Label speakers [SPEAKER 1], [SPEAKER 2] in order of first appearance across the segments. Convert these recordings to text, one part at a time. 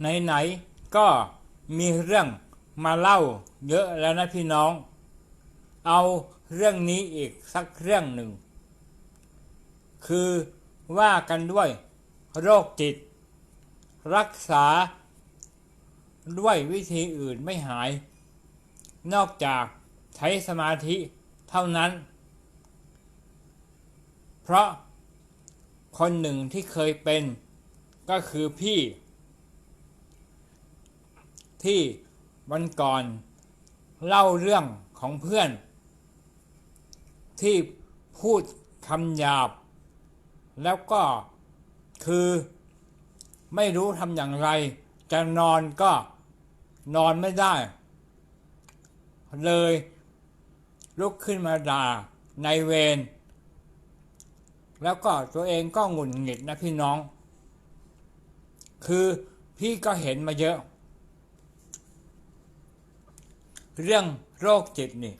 [SPEAKER 1] ไหนๆก็มีเรื่องมาเล่าเยอะแล้วนะพี่น้อง เอาเรื่องนี้อีกสักเรื่องหนึ่ง คือว่ากันด้วยโรคจิต รักษา ด้วยวิธีอื่นไม่หาย นอกจากใช้สมาธิเท่านั้น เพราะคนหนึ่งที่เคยเป็นก็คือพี่ ที่วันก่อนเล่าเรื่องของเพื่อน ที่พูดคำหยาบ แล้วก็คือไม่รู้ทำอย่างไรจะนอนก็นอนไม่ได้ เลยลุกขึ้นมาด่าในเวรแล้วก็ตัวเองก็หงุดหงิดนะพี่น้อง คือพี่ก็เห็นมาเยอะ เรื่องโรคจิตนี่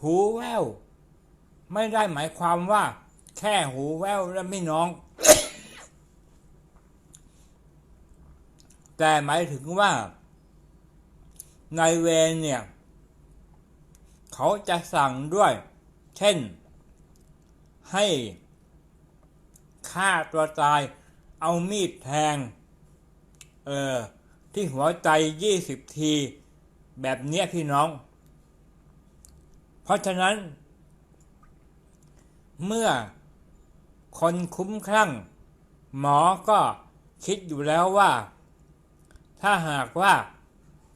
[SPEAKER 1] หูแว่วไม่ได้หมายความว่า แค่หูแว่วแล้วไม่น้อง แต่หมายถึงว่าในเวรเนี่ย เขาจะสั่งด้วย เช่น ให้ฆ่าตัวตาย เอามีดแทง เออ ที่หัวใจยี่สิบที แบบเนี้ยพี่น้อง เพราะฉะนั้น เมื่อคนคุ้มคลั่ง หมอก็คิดอยู่แล้วว่า ถ้าหากว่า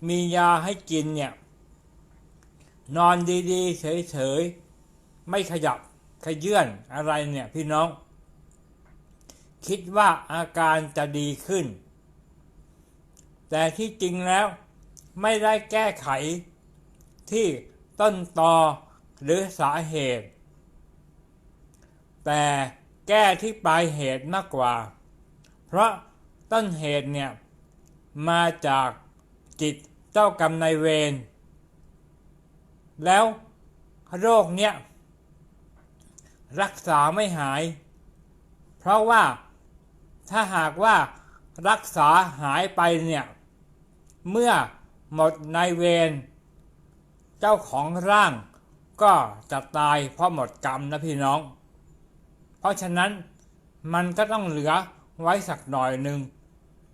[SPEAKER 1] มียาให้กินเนี่ย นอนดีๆ เฉยๆ ไม่ขยับขยื่นอะไรเนี่ยพี่น้อง คิดว่าอาการจะดีขึ้น แต่ที่จริงแล้ว ไม่ได้แก้ไขที่ต้นตอหรือสาเหตุ แต่แก้ที่ปลายเหตุมากกว่า เพราะต้นเหตุเนี่ย มาจากจิตเจ้ากรรมนายเวร แล้วโรคเนี้ยรักษาไม่หาย เพราะว่าถ้าหากว่ารักษาหายไปเนี่ย เมื่อ หมดในเวร เจ้าของร่างก็จะตายเพราะหมดกรรมนะพี่น้อง เพราะฉะนั้นมันก็ต้องเหลือไว้สักหน่อยหนึ่ง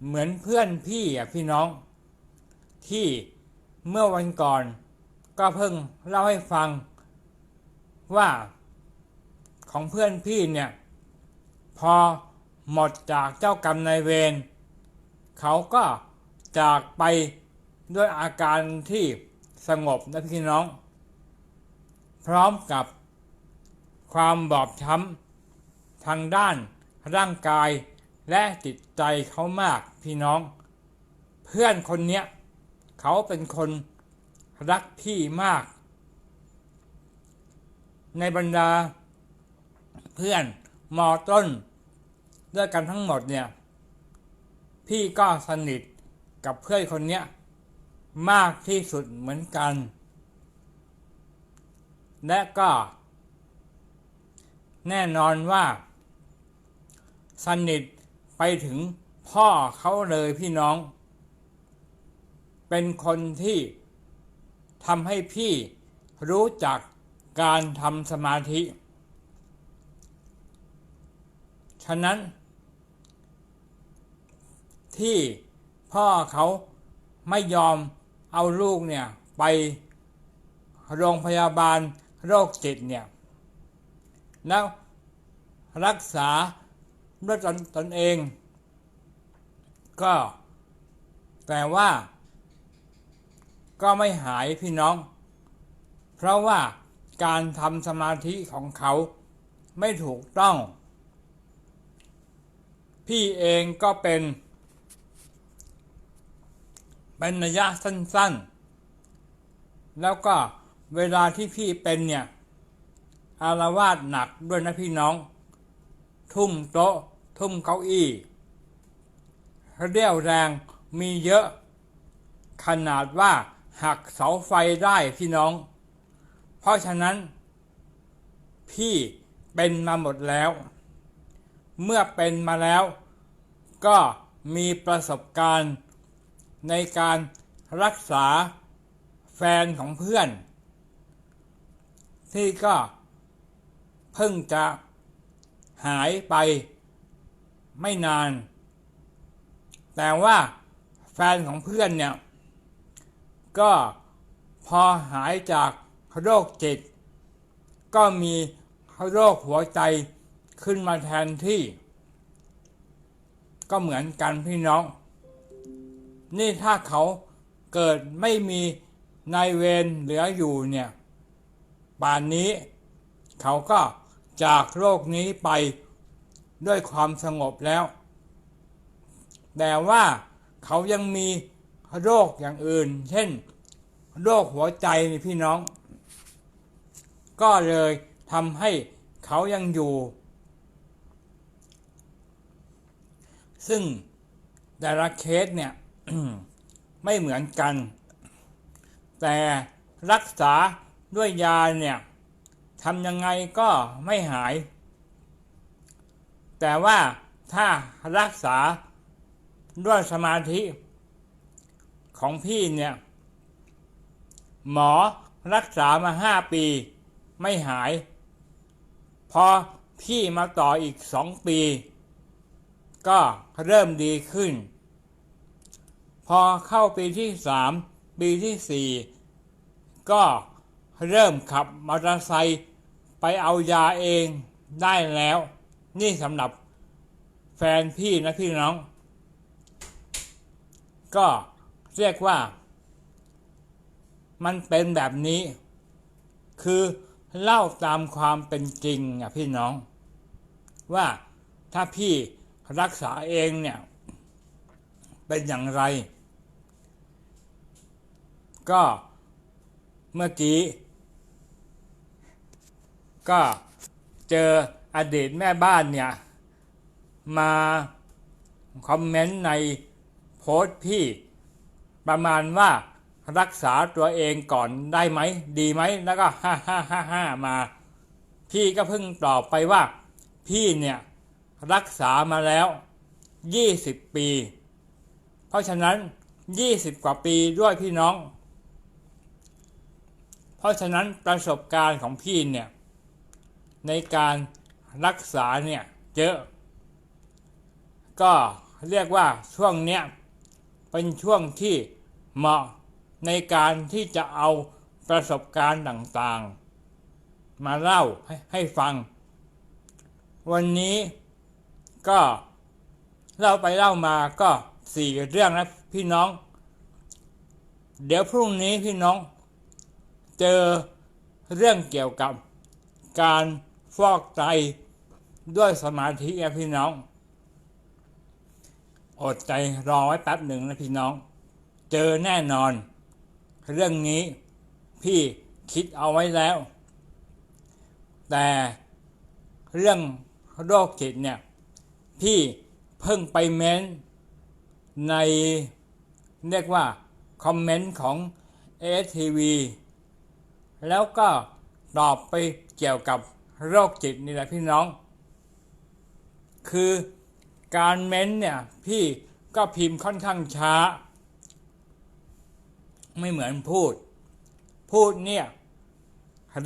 [SPEAKER 1] เหมือนเพื่อนพี่อะพี่น้อง ที่เมื่อวันก่อนก็เพิ่งเล่าให้ฟังว่าของเพื่อนพี่เนี่ย พอหมดจากเจ้ากรรมนายเวรเขาก็จากไป ด้วยอาการที่สงบนะพี่น้อง พร้อมกับความบอบช้ำทางด้านร่างกายและจิตใจเขามากพี่น้อง เพื่อนคนเนี้ยเขาเป็นคนรักพี่มาก ในบรรดาเพื่อนมอต้นด้วยกันทั้งหมดเนี่ย พี่ก็สนิทกับเพื่อนคนเนี้ย มากที่สุดเหมือนกัน และก็ แน่นอนว่า สนิทไปถึงพ่อเขาเลยพี่น้อง เป็นคนที่ทำให้พี่รู้จักการทำสมาธิ ฉะนั้น ที่พ่อเขาไม่ยอม เอาลูกเนี่ยไปโรงพยาบาลโรคจิตเนี่ยแล้วรักษาด้วยตนตนเอง ก็แต่ว่า ก็ไม่หายพี่น้อง เพราะว่าการทำสมาธิของเขาไม่ถูกต้อง พี่เองก็เป็น เป็นระยะสั้นๆ แล้วก็เวลาที่พี่เป็นเนี่ยอารวาสหนักด้วยนะพี่น้อง ทุ่มโต๊ะ ทุ่มเก้าอี้เรี่ยวแรงมีเยอะ ขนาดว่าหักเสาไฟได้พี่น้อง เพราะฉะนั้น พี่เป็นมาหมดแล้ว เมื่อเป็นมาแล้ว ก็มีประสบการณ์ ในการรักษาแฟนของเพื่อน ที่ก็เพิ่งจะหายไปไม่นาน แต่ว่าแฟนของเพื่อนเนี่ย ก็พอหายจากโรคจิต ก็มีโรคหัวใจขึ้นมาแทนที่ ก็เหมือนกันพี่น้อง นี่ถ้าเขาเกิดไม่มีนายเวรเหลืออยู่เนี่ยป่านนี้ เขาก็จากโลกนี้ไปด้วยความสงบแล้ว แต่ว่าเขายังมีโรคอย่างอื่น เช่น โรคหัวใจนี่พี่น้อง ก็เลยทำให้เขายังอยู่ ซึ่งแต่ละเคสเนี่ย ไม่เหมือนกัน แต่รักษาด้วยยาเนี่ยทำยังไงก็ไม่หาย แต่ว่าถ้ารักษาด้วยสมาธิของพี่เนี่ย หมอรักษามาห้าปีไม่หาย พอพี่มาต่ออีกสองปี ก็เริ่มดีขึ้น พอเข้าปีที่สามปีที่สี่ก็เริ่มขับมอเตอร์ไซค์ไปเอายาเองได้แล้ว นี่สำหรับแฟนพี่นะพี่น้อง ก็เรียกว่า มันเป็นแบบนี้ คือเล่าตามความเป็นจริงอะพี่น้อง ว่าถ้าพี่รักษาเองเนี่ย เป็นอย่างไร ก็เมื่อกี้ ก็เจออดีตแม่บ้านเนี่ย มาคอมเมนต์ในโพสต์พี่ ประมาณว่ารักษาตัวเองก่อนได้ไหม ดีไหม แล้วก็ฮ่าฮ่าฮ่าฮ่ามา พี่ก็เพิ่งตอบไปว่า พี่เนี่ย รักษามาแล้ว 20 ปี เพราะฉะนั้น 20 กว่าปีด้วยพี่น้อง เพราะฉะนั้นประสบการณ์ของพี่เนี่ย ในการรักษาเนี่ยเยอะ ก็เรียกว่าช่วงเนี้ยเป็นช่วงที่เหมาะในการที่จะเอาประสบการณ์ต่างๆ มาเล่าให้ให้ฟัง วันนี้ก็เล่าไปเล่ามาก็ สี่เรื่องนะพี่น้อง เดี๋ยวพรุ่งนี้พี่น้อง เจอเรื่องเกี่ยวกับการฟอกไตด้วยสมาธินะพี่น้อง อดใจรอไว้แป๊บหนึ่งนะพี่น้อง เจอแน่นอน เรื่องนี้พี่คิดเอาไว้แล้ว แต่เรื่องโรคจิตเนี่ย พี่เพิ่งไปเม้น ในเรียกว่าคอมเมนต์ของ ASTV แล้วก็ตอบไปเกี่ยวกับโรคจิตนี่แหละพี่น้อง คือการเม้นเนี่ยพี่ก็พิมพ์ค่อนข้างช้า ไม่เหมือนพูด พูดเนี่ย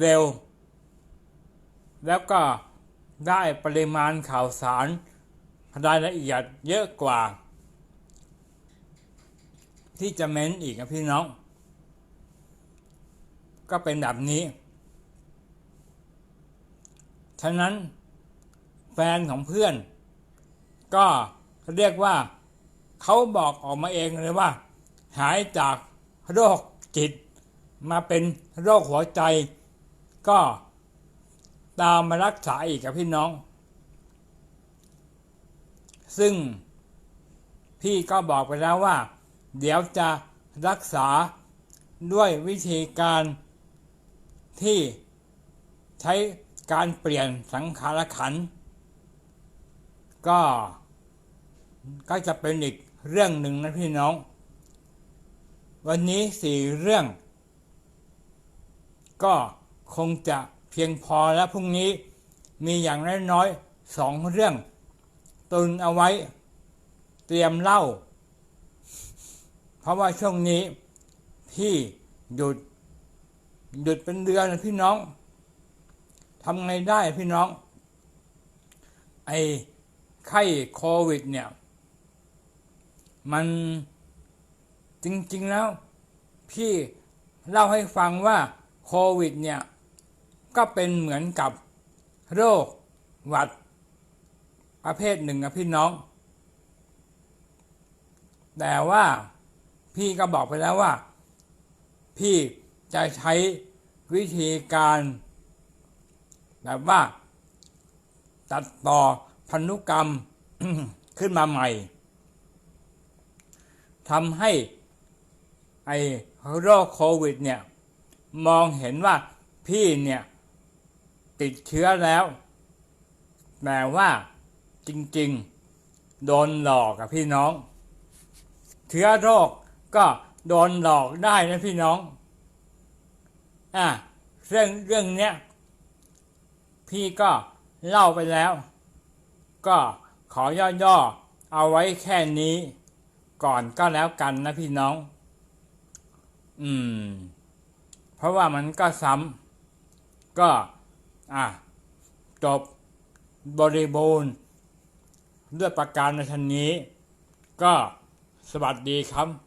[SPEAKER 1] เร็ว แล้วก็ได้ปริมาณข่าวสารรายละเอียดเยอะกว่า ที่จะเม้นอีกนะพี่น้อง ก็เป็นแบบนี้ ฉะนั้นแฟนของเพื่อน ก็เรียกว่าเขาบอกออกมาเองเลยว่า หายจากโรคจิต มาเป็นโรคหัวใจ ก็ตามมารักษาอีกกับพี่น้อง ซึ่งพี่ก็บอกไปแล้วว่า เดี๋ยวจะรักษาด้วยวิธีการที่ใช้การเปลี่ยนสังขารขัน ก็ก็จะเป็นอีกเรื่องหนึ่งนะพี่น้อง วันนี้สี่เรื่อง ก็คงจะเพียงพอแล้วพรุ่งนี้มีอย่างน้อยๆสองเรื่อง ตุนเอาไว้ เตรียมเล้า เพราะว่าช่วงนี้พี่หยุดหยุดเป็นเดือนพี่น้องทำไงได้พี่น้อง ไอ้ไข้โควิดเนี่ย มันจริงๆแล้ว พี่เล่าให้ฟังว่าโควิดเนี่ย ก็เป็นเหมือนกับโรคหวัด ประเภทหนึ่งนะพี่น้อง แต่ว่า พี่ก็บอกไปแล้วว่า พี่จะใช้วิธีการแบบว่า ตัดต่อพันธุกรรมขึ้นมาใหม่ทำให้ไอ้โรคโควิดเนี่ย มองเห็นว่าพี่เนี่ย ติดเชื้อแล้ว แต่ว่าจริง ๆ โดนหลอกอะพี่น้อง เชื้อโรค ก็โดนหลอกได้นะพี่น้อง อะเรื่องเรื่องเนี้ยพี่ก็เล่าไปแล้ว ก็ขอย่อๆเอาไว้แค่นี้ ก่อนก็แล้วกันนะพี่น้อง อืม เพราะว่ามันก็ซ้ำก็ อะจบบริบูรณ์ด้วยประการในทันนี้ ก็สวัสดีครับ